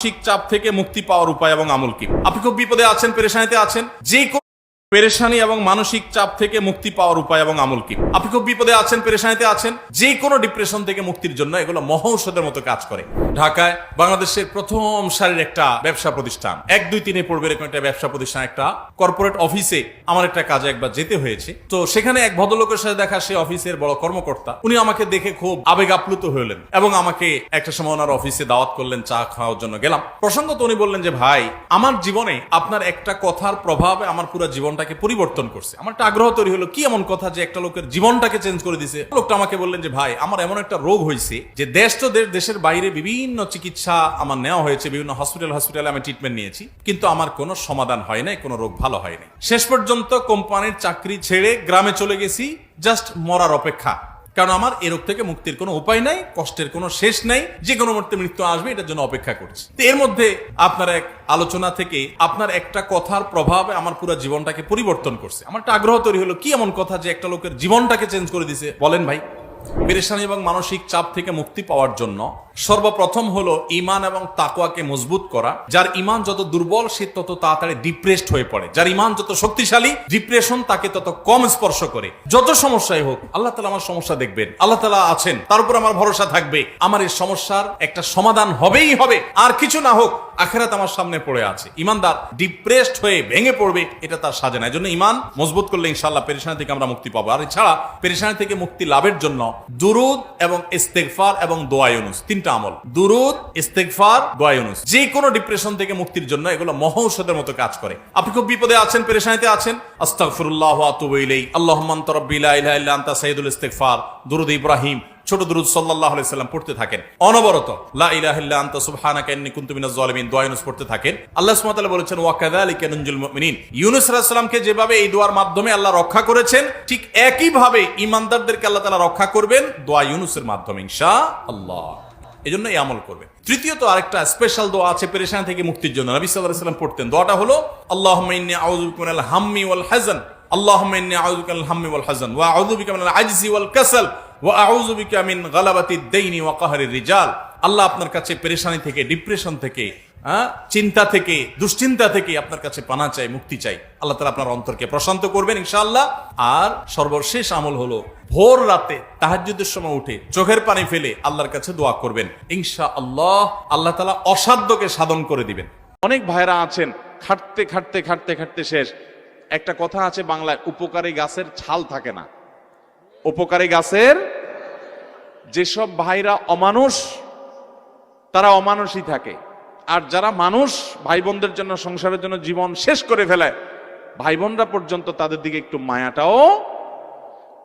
মানসিক চাপ থেকে মুক্তি পাওয়ার উপায় এবং আমল কি? আপনি খুব বিপদে আছেন, পেরেশানিতে আছেন, যে পেরেশানি এবং মানসিক চাপ থেকে মুক্তি পাওয়ার উপায় এবং আমল কি? আপনি খুব বিপদে আছেন, পেরেশানিতে আছেন, যে কোনো ডিপ্রেশন থেকে মুক্তির জন্য এগুলো মহৌষধের মতো কাজ করে। ঢাকায় বাংলাদেশের প্রথম সারির একটা ব্যবসা প্রতিষ্ঠান। এক, দুই, তিনে পড়বে এরকম একটা ব্যবসা প্রতিষ্ঠান, একটা কর্পোরেট অফিসে আমার একটা কাজে একবার যেতে হয়েছে। তো সেখানে এক ভদ্রলোকের সাথে দেখা, সে অফিসের বড় কর্মকর্তা। উনি আমাকে দেখে খুব আবেগ আপ্লুত হলেন এবং আমাকে একটা সময় ওনার অফিসে দাওয়াত করলেন, চা খাওয়ার জন্য গেলাম। প্রসঙ্গত উনি বললেন যে, ভাই, আমার জীবনে আপনার একটা কথার প্রভাবে আমার পুরো জীবনটাকে পরিবর্তন করছে। আমার একটা আগ্রহ তৈরি হলো, কি এমন কথা যে একটা লোকের জীবনটাকে চেঞ্জ করে দিছে? লোকটা আমাকে বললেন যে, ভাই, আমার এমন একটা রোগ হয়েছে যে দেশ তো দেশ, দেশের বাইরে বিভিন্ন চিকিৎসা আমার নেওয়া হয়েছে, বিভিন্ন হসপিটাল হসপিটালে আমি ট্রিটমেন্ট নিয়েছি। কিন্তু আমার কোনো সমাধান হয় নাই, কোনো রোগ ভালো হয় নাই। শেষ পর্যন্ত কোম্পানির চাকরি ছেড়ে গ্রামে চলে গেছি জাস্ট মরার অপেক্ষা। কারণ আমার এ রোগ থেকে মুক্তির কোনো উপায় নাই, কষ্টের কোনো শেষ নাই, যে কোনো মুহূর্তে মৃত্যু আসবে, এটার জন্য অপেক্ষা করছি। এর মধ্যে আপনার এক আলোচনা থেকে আপনার একটা কথার প্রভাবে আমার পুরো জীবনটাকে পরিবর্তন করছে। আমার একটা আগ্রহ তৈরি হলো, কি এমন কথা যে একটা লোকের জীবনটাকে চেঞ্জ করে দিছে? বলেন ভাই। পেরেশানি এবং মানসিক চাপ থেকে মুক্তি পাওয়ার জন্য সর্বপ্রথম হলো ইমান এবং তাকওয়াকে মজবুত করা, যার ইমান যত দুর্বল সে তত তাড়াতাড়ি ডিপ্রেসড হয়ে পড়ে। যার ইমান যত শক্তিশালী ডিপ্রেশন তাকে তত কম স্পর্শ করে। যত সমস্যাই হোক, আল্লাহ তালা আমার সমস্যা দেখবেন। আল্লাহ তালা আছেন, তার উপর আমার ভরসা থাকবে। আমার এই সমস্যার একটা সমাধান হবেই হবে। আর কিছু না হোক আখেরাত আমার সামনে পড়ে আছে। ইমানদার ডিপ্রেসড হয়ে ভেঙে পড়বে, এটা তার সাজে না। এই জন্য ইমান মজবুত করলে ইনশাল্লাহ পেরেশানি থেকে আমরা মুক্তি পাবো। আর এছাড়া পেরেশানি থেকে মুক্তি লাভের জন্য দুরুদ এবং ইস্তেকফার এবং দোয়ায়ুনুস তিনটা আমল। দুরুদ ইস্তেকফার দোয়ায়ুনুস যে কোনো ডিপ্রেশন থেকে মুক্তির জন্য এগুলো মহৌষধের মতো কাজ করে। আপনি খুব বিপদে আছেন, পেরেশানিতে আছেন? আস্তাগফিরুল্লাহ ওয়া আতুবু ইলাইহি। আল্লাহুম্মা আনতা রাব্বি লা ইলাহা ইল্লা আনতা দুরুদ ইব্রাহিম ছোট দুরুদ আলাইহি সাল্লাম পড়তে থাকেন। অনবরত, লা ইলাহা ইল্লা সুবহানাকা ইন্নী কুনতু মিনাজ জালিমিন দোয়া পড়তে থাকেন। আল্লাহ সুবহানাহু বলেছেন, ওয়া কাযালিকা নুনজিল মুমিনিন যেভাবে এই দোয়ার মাধ্যমে আল্লাহ রক্ষা করেছেন, ঠিক একই ভাবে ঈমানদারদেরকে আল্লাহ তাআলা রক্ষা করবেন দোয়া ইউনুসের মাধ্যমে, ইনশাআল্লাহ। জন্য এই আমল করবেন। তৃতীয়ত, আরেকটা স্পেশাল দোয়া আছে পেরেশান থেকে মুক্তির জন্য। নবী সাল্লাল্লাহু পড়তেন। দোয়াটা হলো, আল্লাহুম্মা ইন্নী আউযু বিকা মিনাল হাম্মি ওয়াল হাযান আল্লাহুম্মা ইন্নী আউযু বিকা মিনাল হাম্মি ওয়াল হাযান ওয়া আউযু বিকা মিনাল ওয়াল কাসাল ওয়া আউযু বিকা মিন গালাবাতিদ দাইনি ওয়া রিজাল। আল্লাহ আপনার কাছে পেরেশানি থেকে ডিপ্রেশন থেকে হ্যাঁ, চিন্তা থেকে দুশ্চিন্তা থেকে আপনার কাছে পানা চাই মুক্তি চাই। আল্লাহ তালা আপনার অন্তরকে প্রশান্ত করবেন ইনশাআল্লাহ। আর সর্বশেষ আমল হলো ভোর রাতে তাহাজ্জুদের সময় উঠে চোখের পানি ফেলে আল্লাহর কাছে দোয়া করবেন। ইনশা আল্লাহ আল্লাহ তালা অসাধ্যকে সাধন করে দিবেন। অনেক ভাইরা আছেন খাটতে খাটতে খাটতে খাটতে শেষ। একটা কথা আছে বাংলায় উপকারী গাছের ছাল থাকে না। উপকারী গাছের, যেসব ভাইরা অমানুষ, তারা অমানুষই থাকে। আর যারা মানুষ ভাই বোনদের জন্য, সংসারের জন্য জীবন শেষ করে ফেলে ভাই বোনরা পর্যন্ত তাদের দিকে একটু মায়াটাও,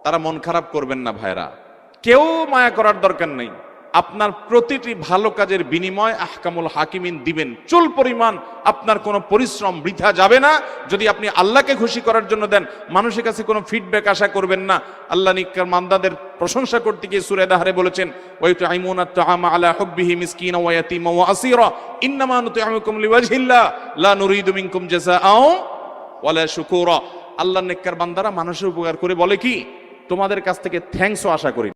তারা মন খারাপ করবেন না ভাইরা কেউ মায়া করার দরকার নেই। আপনার প্রতিটি ভালো কাজের বিনিময় আহকামুল হাকিমিন দিবেন। চুল পরিমাণ, আপনার কোনো পরিশ্রম বৃথা যাবে না। যদি আপনি আল্লাহকে খুশি করার জন্য দেন, মানুষের কাছে কোনো ফিডব্যাক আশা করবেন না। আল্লাহ নিকার মান্দাদের প্রশংসা করতে গিয়ে সুরে দাহারে বলেছেন ওই তো আইমুনা তাআমা আলা হুব্বিহি মিসকিনা ওয়া ইয়াতীমা ওয়া আসীরা। ইন্নামা লিওয়াজহিল্লাহ। লা নুরিদু মিনকুম জাযাআও ওয়ালা শুকুরা। আল্লাহ নেককার বান্দারা মানুষের উপকার করে বলে কি? তোমাদের কাছ থেকে থ্যাঙ্কসও আশা করি।